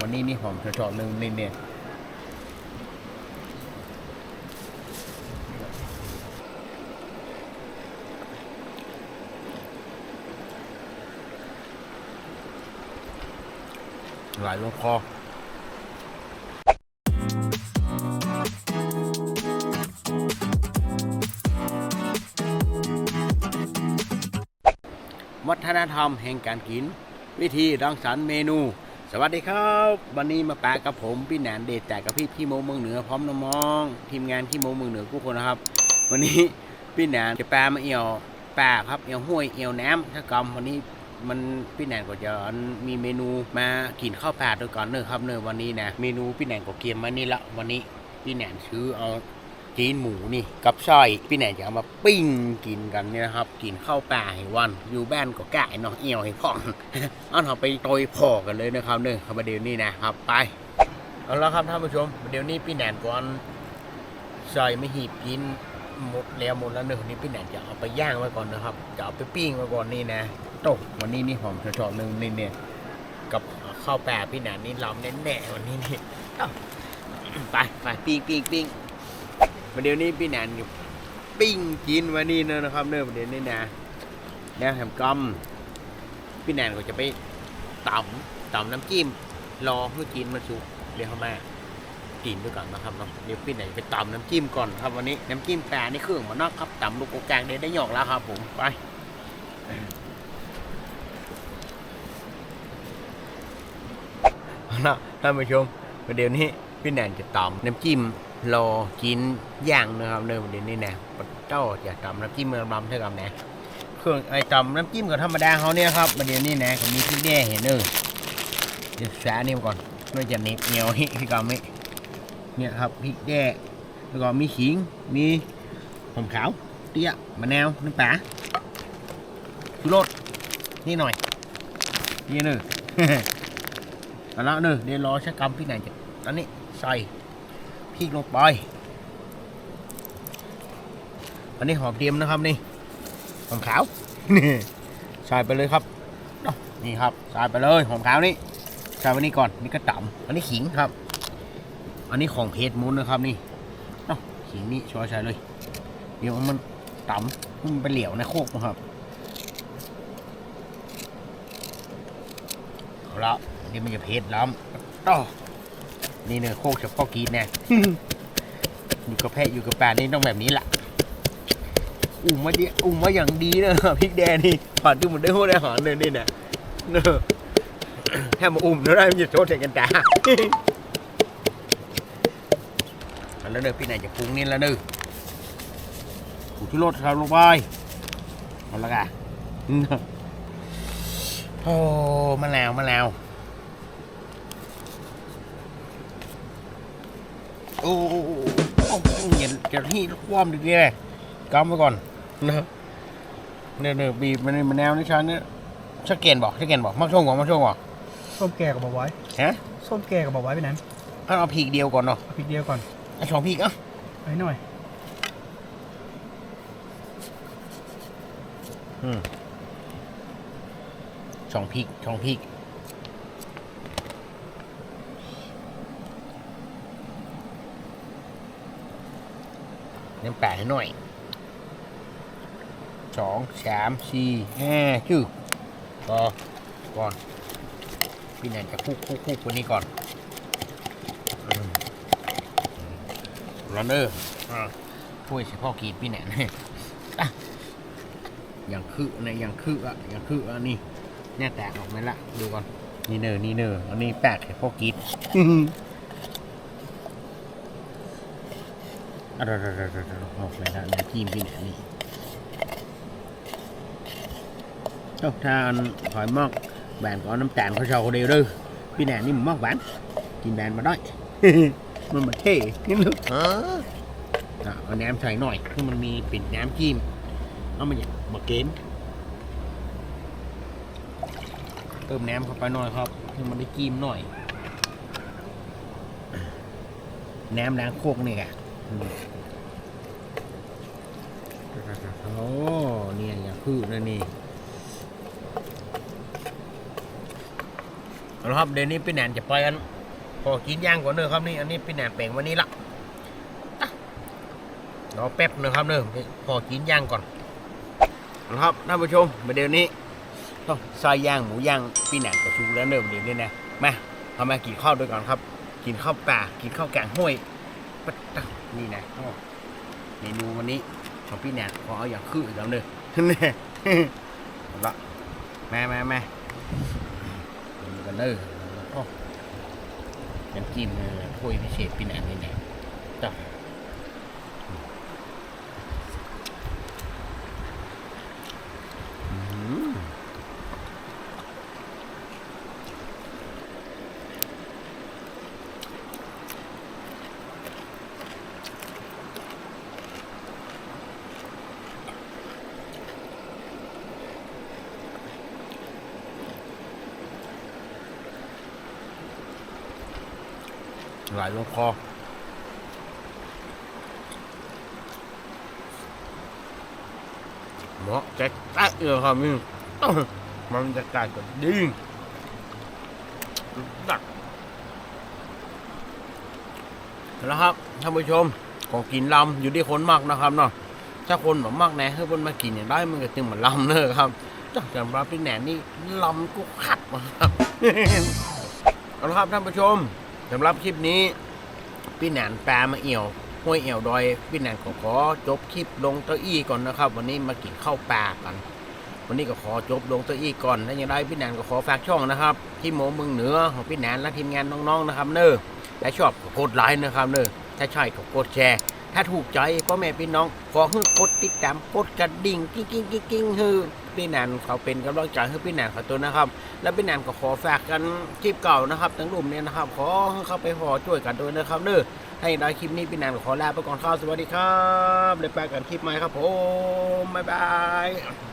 วันนี้นี่หอมชอๆหนึ่งนี่เนี่ยไหลลงคอวัฒนธรรมแห่งการกิน วิธีรังสรรค์เมนู สวัสดีครับ วันนี้มาแปะกับผมพี่แหนนเดชแต่กับพี่พี่โมเมืองเหนือพร้อมน้องๆทีมงานพี่โมเมืองเหนือทุกคนนะครับ วันนี้พี่แหนนจะแปลมาเอี่ยวแปะครับเอี่ยวห้วยเอี่ยวน้ำถ้ากรรมวันนี้มันพี่แหนนก็จะมีเมนูมากินข้าวแปะด้วยก่อนเนอะครับเนอะวันนี้นะเมนูพี่แหนนก็เกียมมานี่ละวันนี้พี่แหนนซื้อเอา จีนหมูนี่กับซอยพี่แหนนจะเอามาปิ้งกินกันเนี่ยนะครับ กินข้าวแปะให้วันอยู่บ้านก็ก่ายเนาะเอี่ยวให้พ่องเอาเราไปโตยพอกันเลยนะครับเนอะครับประเดี๋ยวนี้นะครับไปเอาละครับท่านผู้ชมประเดี๋ยวนี้พี่แหนนก่อนซอยไม่หีบกินหมดแล้วหมดแล้วเนอะนี่พี่แหนนจะเอาไปย่างไว้ก่อนนะครับจะเอาไปปิ้งไว้ก่อนนี่นะโตวันนี้นี่หอมชอๆหนึ่งนี่เนี่ยกับข้าวแปะพี่แหนนนี่ล้ำแน่ๆวันนี้นี่ไปไปปิ้งปิ้งปิ้ง ประเดี๋ยวนี้พี่แนนอยู่ปิ้งกินวันนี้นะนะครับเนอะประเดี๋ยวนี้นะแล้วแถมกำพี่แนนก็จะไปตำตำน้ำจิ้มรอให้กินมันสุกเรียกเขามากินด้วยกันนะครับเนาะเดี๋ยวพี่แนนไปตำน้ำจิ้มก่อนครับวันนี้น้ำจิ้มแปรนี่เครื่องมันนอกครับตำลูกโกแกงเดี๋ยวได้หยอกแล้วครับผมไปเอาละท่านผู้ชมประเดี๋ยวนี้พี่แนนจะตำน้ำจิ้ม รอกินย่างนะครับเนยประเดี๋ยวนี้นะเจ้าจะตำน้ำจิ้มเมืองลำเท่ากับนะเครื่องไอ้ตำน้ำจิ้มกับธรรมดาเขาเนี่ยครับประเดี๋ยวนี้นะก็มีพริกแดงเห็นเออเดี๋ยวแสนี่ก่อนน่าจะเน็บเหนียวนี่พี่กำไม่เนี่ยครับพริกแดงแล้วก็มีขิงมีหอมขาวเตี้ยมะนาวน้ำปลาชูรสนี่หน่อยนี่เนอะเอาละเนอเดี๋ยวรอชักกำพี่ไหนจะตอนนี้ใส่ พริกลงไปอันนี้หอมเตรียมนะครับนี่หอมขาวนี่ใส่ไปเลยครับนี่ครับใส่ไปเลยหอมขาวนี่ใส่ไว้นี่ก่อนนี่ก็ต่ำอันนี้ขิงครับ อันนี้ของเพจมุนนะครับนี่ขิงนี่ช่วยใส่เลย เดี๋ยวมันต่ำมันไปเหลียวในโคกนะครับเอาละเดี๋ยวมันจะเพจล้ำต่อ นี่เนี่ยโคกเฉพาะกีดแน่อยู่กับแพะอยู่กับปลานี่ต้องแบบนี้แหละอุ่มมาดีอุ่มมาอย่างดีนะพริกแดงนี่ผ่านที่มันได้หัวได้หอนเลยนี่นะเนอะแค่มาอุ่มแล้วได้มันจะโชว์ใส่กันจ้าอันแล้วเนอะพี่นายจะปรุงนี่แล้วเนอะผงชูรสครับลงไปเอาละกันเนอะโอ้มะนาวมะนาว โอ้โอ้โอ้โอ้อย่าจะที่ความดีเลยกำไว้ก่อนนะเนี่ยเนี่ยบีบมันมันแนวนี่ชันเนี่ยชักเกนบอกชักเกนบอกมักช่วงบอกมักช่วงบอกส้มแก่กับบอกไว้ฮะส้มแก่กับบอกไว้ไปนั้นเอาเอาพีกเดียวก่อนเนาะเอาพริกเดียวก่อนเอาสองพีกเอะไว้หน่อยอืมสองพีกสองพีก น้ำแปดให้หน่อยสองสามสี่ห้าชื่อพอก่อน พี่แนนจะคุกคุกคุกวันนี้ก่อนรันเนอร์อ่าถ้วยเฉพาะกีดพี่แนนอะอย่างคือนะอย่างคืออะอย่างคืออะนี่เนี่แตกออกไหมละดูก่อนนี่เนอร์นี่เนอร์อันนี้แปดเฉพาะกีด อะรออกเลยนะน้ำจิ้มพี่แหนนี่เอ้าถ้านหอยมอกแบน có น้ำตาลเขาชอบคนเดียวด้อพี่แหนนี่มันมอกแบนกินแบนมาได้มันมาเท่นิดนึงอะเอาน้ำใส่หน่อยคือมันมีปิดน้ำจิ้มเอามาอย่างมาเกณฑ์เติมน้ำเข้าไปหน่อยครับให้มันได้จิ้มหน่อย น้ำล้างโคกนี่แหละ โอ้เนี่ยอย่างพืชนั่นนี่เอาละครับเดี๋ยวนี้พี่แหนนจะไปกันพอกินย่างก่อนเนอะครับนี่อันนี้พี่แหนนแปลงวันนี้ละอะรอแป๊บนึงครับเนอะพอกินย่างก่อนเอาละครับท่านผู้ชมมาเดี๋ยวนี้ต้องซอยย่างหมูย่างพี่แหนนกับชูแล้วเนอะเดี๋ยวนี้นะมาเอามากินข้าวด้วยก่อนครับ กินข้าวป่ากินข้าวแกงห้วย ปัดตะนี่นะเมนูวันนี้ของพี่แนทขอเอาอย่างคืออีกแล้วเนอะเนี่ยเอาละแม่แม่แม่ดูกันเนอะโอ้น้ำจิ้มเออถ้วยพิเศษพี่แนทนี่แหละจ้ะอืม ไหลลงคอเหมาะแจ๊กแตะเออครับมึงมันจะกลายเป็นดิ้งดักแล้วครับท่านผู้ชมของกินลำอยู่ที่คนมากนะครับเนาะถ้าคนแบบมากแน่ให้คนมากินอย่างได้มันก็ตึงเหมือนลำเนอะครับจากสำหรับพี่แหนนนี่ลำกูขัดมาครับเอาละครับท่านผู้ชม สำหรับคลิปนี้พี่แหนนแปลมาเอี่ยวห้วยเอี่ยวดอยพี่แหนนขอขอจบคลิปลงเต้าอี้ก่อนนะครับ วันนี้มากินข้าวปลากัน วันนี้ก็ขอจบลงเต้าอี้ก่อนถ้าอย่างไรพี่แหนนก็ขอฝากช่องนะครับที่โมเมืองเหนือของพี่แหนนและทีมงานน้องๆนะครับ เนอถ้าชอบก็กดไลค์นะครับเนอถ้าใช่ก็กดแชร์ ถ้าถูกใจพ่อแม่พี่น้องขอให้กดติดตามกดกระดิ่งกิ้งกิ้งกิ้งกิ้งฮือ พี่แนนเขาเป็นกำลังใจให้พี่แนนเขาตัวนะครับ และพี่แนนก็ขอฝากกันคลิปเก่านะครับทั้งรุ่มเนี่ยนะครับ ขอให้เข้าไปพอช่วยกันด้วยนะครับเด้อให้ได้คลิปนี้พี่แนนขอลาไปก่อนครับสวัสดีครับเดี๋ยวไปกันคลิปใหม่ครับผมบ๊ายบาย